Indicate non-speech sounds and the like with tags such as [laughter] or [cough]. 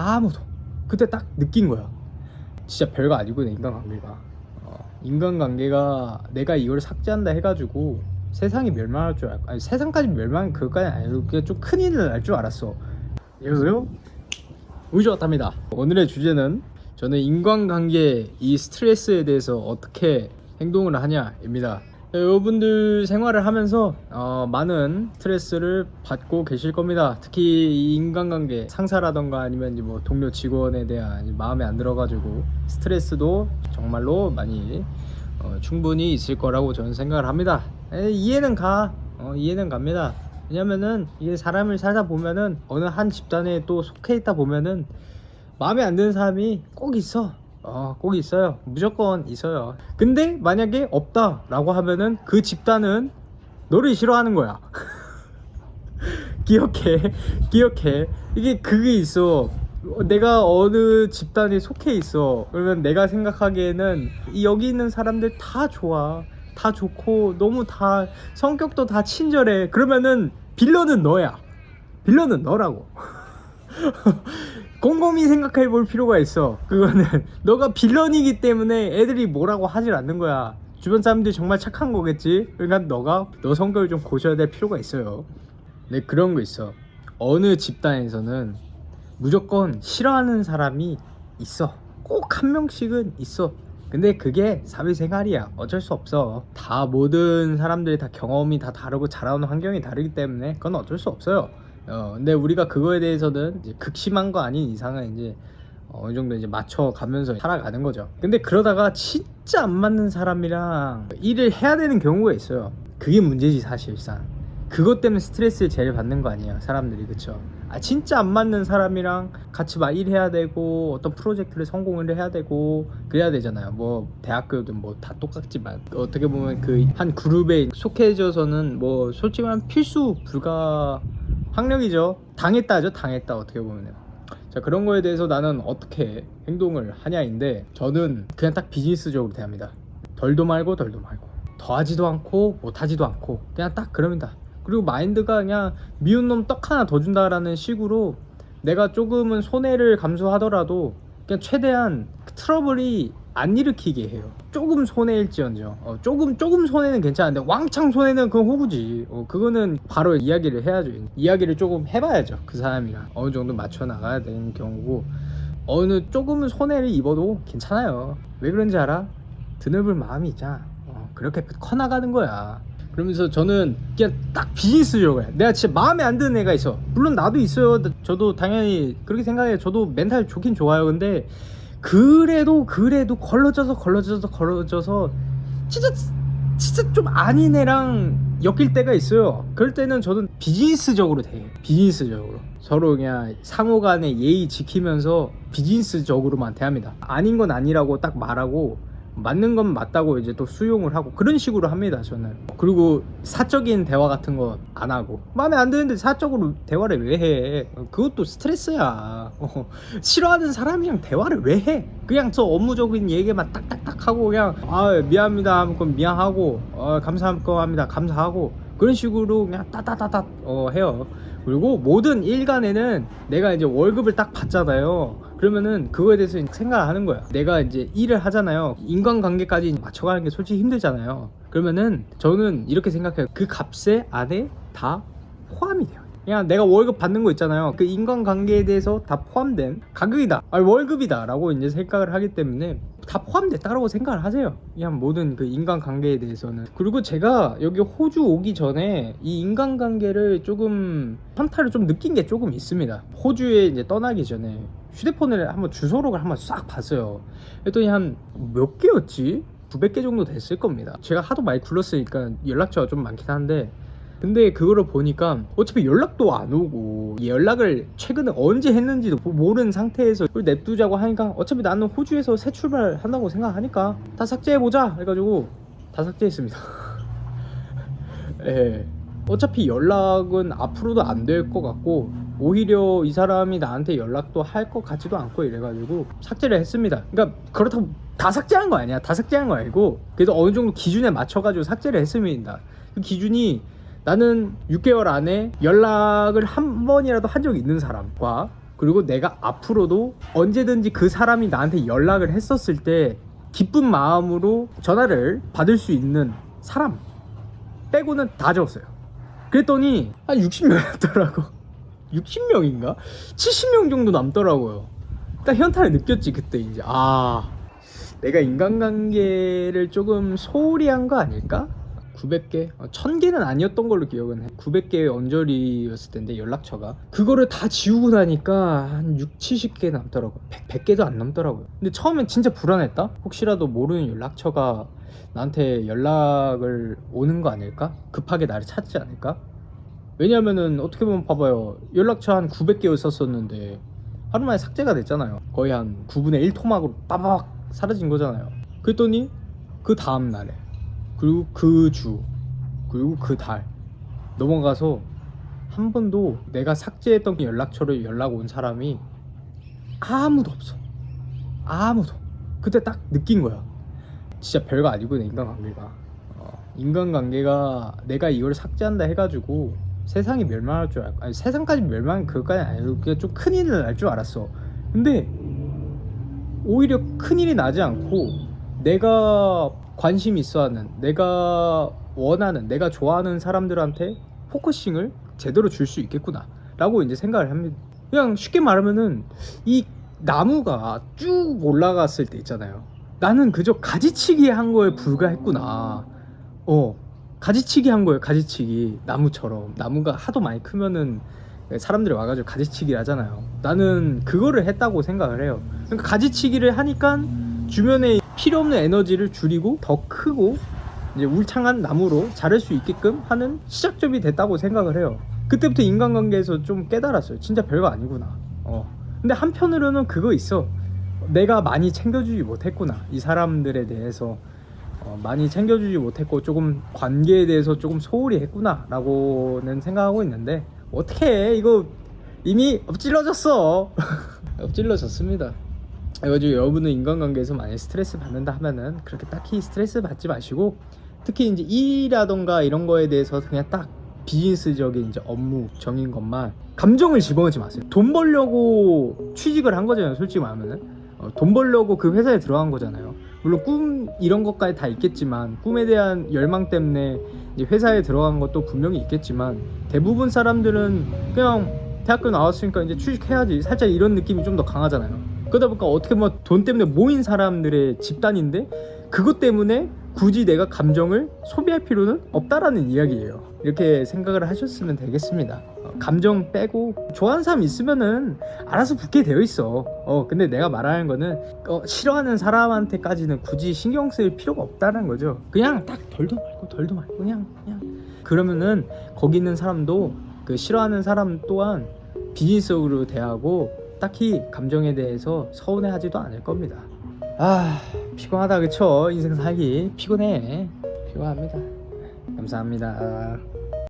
아무도. 그때 딱 느낀 거야. 진짜 별거 아니구나 인간관계가. 어, 인간관계가 내가 이걸 삭제한다 해가지고 세상이 멸망할 줄 알, 아니 세상까지 멸망 그것까지 아니고 그냥 좀 큰일을 날 줄 알았어. 여보세요? 우주 같답니다. 오늘의 주제는 저는 인간관계 이 스트레스에 대해서 어떻게 행동을 하냐입니다 여러분들 생활을 하면서 어, 많은 스트레스를 받고 계실 겁니다. 특히 이 인간관계 상사라던가 아니면 뭐 동료 직원에 대한 마음에 안 들어가지고 스트레스도 정말로 많이 어, 충분히 있을 거라고 저는 생각을 합니다. 에, 이해는 가, 어, 이해는 갑니다. 왜냐면은 이게 사람을 살다 보면은 어느 한 집단에 또 속해 있다 보면은 마음에 안 드는 사람이 꼭 있어. 어, 꼭 있어요. 무조건 있어요. 근데 만약에 없다 라고 하면은 그 집단은 너를 싫어하는 거야. [laughs] 기억해, 기억해. 이게 그게 있어. 어, 내가 어느 집단에 속해 있어. 그러면 내가 생각하기에는 이 여기 있는 사람들 다 좋아. 다 좋고 너무 다 성격도 다 친절해. 그러면은 빌런은 너야. 빌런은 너라고. [laughs] 곰곰이 생각해 볼 필요가 있어. 그거는 [laughs] 너가 빌런이기 때문에 애들이 뭐라고 하질 않는 거야. 주변 사람들이 정말 착한 거겠지. 그러니까 너가 너 성격을 좀 고쳐야 될 필요가 있어요. 네 그런 거 있어. 어느 집단에서는 무조건 싫어하는 사람이 있어. 꼭 한 명씩은 있어. 근데 그게 사회생활이야. 어쩔 수 없어. 다 모든 사람들이 다 경험이 다 다르고 자라온 환경이 다르기 때문에 그건 어쩔 수 없어요. 어, 근데 우리가 그거에 대해서는 이제 극심한 거 아닌 이상은 이제 어느 정도 이제 맞춰가면서 살아가는 거죠. 근데 그러다가 진짜 안 맞는 사람이랑 일을 해야 되는 경우가 있어요. 그게 문제지 사실상. 그것 때문에 스트레스를 제일 받는 거 아니야 사람들이 그쵸? 아 진짜 안 맞는 사람이랑 같이 막 일해야 되고 어떤 프로젝트를 성공을 해야 되고 그래야 되잖아요. 뭐 대학교든 뭐 다 똑같지만 어떻게 보면 그 한 그룹에 속해져서는 뭐 솔직히 말하면 필수 불가 학력이죠. 당했다죠. 당했다 어떻게 보면. 자 그런 거에 대해서 나는 어떻게 행동을 하냐인데 저는 그냥 딱 비즈니스적으로 대합니다. 덜도 말고 덜도 말고 더하지도 않고 못하지도 않고 그냥 딱 그럽니다. 그리고 마인드가 그냥 미운 놈 떡 하나 더 준다라는 식으로 내가 조금은 손해를 감수하더라도 그냥 최대한 트러블이 안 일으키게 해요. 조금 손해일지언정. 어, 조금 조금 손해는 괜찮은데 왕창 손해는 그건 호구지. 어, 그거는 바로 이야기를 해야죠. 이야기를 조금 해봐야죠. 그 사람이랑 어느 정도 맞춰 나가야 되는 경우고 어느 조금은 손해를 입어도 괜찮아요. 왜 그런지 알아? 드넓을 마음이 있잖아. 어, 그렇게 커 나가는 거야. 그러면서 저는 그냥 딱 비즈니스적으로 해. 내가 진짜 마음에 안 드는 애가 있어. 물론 나도 있어요. 저도 당연히 그렇게 생각해요. 저도 멘탈 좋긴 좋아요. 근데 그래도 그래도 걸러져서 걸러져서 걸러져서 진짜 진짜 좀 아닌 애랑 엮일 때가 있어요. 그럴 때는 저는 비즈니스적으로 돼. 비즈니스적으로. 서로 그냥 상호 간의 예의 지키면서 비즈니스적으로만 대합니다. 아닌 건 아니라고 딱 말하고 맞는 건 맞다고 이제 또 수용을 하고 그런 식으로 합니다 저는. 그리고 사적인 대화 같은 거 안 하고. 마음에 안 드는데 사적으로 대화를 왜 해? 그것도 스트레스야. 어, 싫어하는 사람이랑 대화를 왜 해? 그냥 저 업무적인 얘기만 딱딱딱 하고 그냥 아 미안합니다. 하면 그럼 미안하고 어, 감사합니다. 감사하고. 그런 식으로 그냥 따따따따 어, 해요 그리고 모든 일간에는 내가 이제 월급을 딱 받잖아요 그러면은 그거에 대해서 생각을 하는 거야. 내가 이제 일을 하잖아요. 인간관계까지 맞춰가는 게 솔직히 힘들잖아요. 그러면은 저는 이렇게 생각해요. 그 값에 안에 다 포함이 돼요. 그냥 내가 월급 받는 거 있잖아요. 그 인간관계에 대해서 다 포함된 가격이다. 아니 월급이다 라고 이제 생각을 하기 때문에 다 포함됐다라고 생각을 하세요. 그냥 모든 그 인간관계에 대해서는. 그리고 제가 여기 호주 오기 전에 이 인간관계를 조금 현타를 좀 느낀 게 조금 있습니다. 호주에 이제 떠나기 전에 휴대폰을 한번 주소록을 한번 싹 봤어요. 그랬더니 한 몇 개였지? 900개 정도 됐을 겁니다. 제가 하도 많이 굴렀으니까 연락처가 좀 많긴 한데 근데 그거를 보니까 어차피 연락도 안 오고 연락을 최근에 언제 했는지도 모르는 상태에서 냅두자고 하니까 어차피 나는 호주에서 새 출발한다고 생각하니까 다 삭제해보자 해가지고 다 삭제했습니다 [laughs] 예. 어차피 연락은 앞으로도 안 될 것 같고 오히려 이 사람이 나한테 연락도 할 것 같지도 않고 이래가지고 삭제를 했습니다. 그러니까 그렇다고 다 삭제한 거 아니야. 다 삭제한 거 아니고 그래도 어느 정도 기준에 맞춰가지고 삭제를 했습니다. 그 기준이 나는 6개월 안에 연락을 한 번이라도 한 적이 있는 사람과 그리고 내가 앞으로도 언제든지 그 사람이 나한테 연락을 했었을 때 기쁜 마음으로 전화를 받을 수 있는 사람 빼고는 다 적었어요. 그랬더니 한 60명 남더라고. [laughs] 60명인가? 70명 정도 남더라고요. 딱 현타를 느꼈지 그때 이제 아 내가 인간관계를 조금 소홀히 한 거 아닐까? 900개? 어, 1000개는 아니었던 걸로 기억은 해 900개의 언저리였을 텐데 연락처가 그거를 다 지우고 나니까 한 6, 70개 남더라고 100, 100 개도 안 남더라고요 근데 처음엔 진짜 불안했다? 혹시라도 모르는 연락처가 나한테 연락을 오는 거 아닐까? 급하게 나를 찾지 않을까? 왜냐면은 어떻게 보면 봐봐요 연락처 한 900개였었었는데 하루 만에 삭제가 됐잖아요 거의 한 9분의 1 토막으로 빠박 사라진 거잖아요 그랬더니 그 다음 날에 그리고 그 주 그리고 그 달 넘어가서 한 번도 내가 삭제했던 그 연락처로 연락 온 사람이 아무도 없어. 아무도. 그때 딱 느낀 거야. 진짜 별거 아니구나 인간관계가. 어, 인간관계가 내가 이걸 삭제한다 해가지고 세상이 멸망할 줄 알고 아니 세상까지 멸망 그것까지 아니고 그냥 좀 큰일을 날 줄 알았어. 근데 오히려 큰일이 나지 않고 내가 관심 있어 하는 내가 원하는 내가 좋아하는 사람들한테 포커싱을 제대로 줄 수 있겠구나 라고 이제 생각을 합니다. 그냥 쉽게 말하면은 이 나무가 쭉 올라갔을 때 있잖아요. 나는 그저 가지치기 한 거에 불과했구나. 어 가지치기 한 거예요 가지치기. 나무처럼. 나무가 하도 많이 크면은 사람들이 와가지고 가지치기를 하잖아요. 나는 그거를 했다고 생각을 해요. 그러니까 가지치기를 하니까 주변에 필요 없는 에너지를 줄이고 더 크고 이제 울창한 나무로 자랄 수 있게끔 하는 시작점이 됐다고 생각을 해요. 그때부터 인간관계에서 좀 깨달았어요. 진짜 별거 아니구나. 어. 근데 한편으로는 그거 있어. 내가 많이 챙겨주지 못했구나. 이 사람들에 대해서 어, 많이 챙겨주지 못했고 조금 관계에 대해서 조금 소홀히 했구나 라고는 생각하고 있는데 어떻게 해? 이거 이미 엎질러졌어. [laughs] 엎질러졌습니다 그래가지고 여러분은 인간관계에서 만약 스트레스 받는다 하면은 그렇게 딱히 스트레스 받지 마시고 특히 이제 일이라던가 이런 거에 대해서 그냥 딱 비즈니스적인 이제 업무 정인 것만 감정을 집어넣지 마세요. 돈 벌려고 취직을 한 거잖아요 솔직히 말하면은. 어, 돈 벌려고 그 회사에 들어간 거잖아요. 물론 꿈 이런 것까지 다 있겠지만 꿈에 대한 열망 때문에 이제 회사에 들어간 것도 분명히 있겠지만 대부분 사람들은 그냥 대학교 나왔으니까 이제 취직해야지. 살짝 이런 느낌이 좀 더 강하잖아요 그러다 보니까 어떻게 보면 돈 때문에 모인 사람들의 집단인데 그것 때문에 굳이 내가 감정을 소비할 필요는 없다라는 이야기예요. 이렇게 생각을 하셨으면 되겠습니다. 어, 감정 빼고 좋아하는 사람 있으면은 알아서 붙게 되어 있어. 어 근데 내가 말하는 거는 어, 싫어하는 사람한테까지는 굳이 신경 쓸 필요가 없다는 거죠. 그냥 딱 덜도 말고 덜도 말고 그냥 그냥. 그러면은 거기 있는 사람도 그 싫어하는 사람 또한 비즈니스적으로 대하고 딱히 감정에 대해서 서운해하지도 않을 겁니다. 아 피곤하다 그쵸? 인생 살기. 피곤해. 피곤합니다. 감사합니다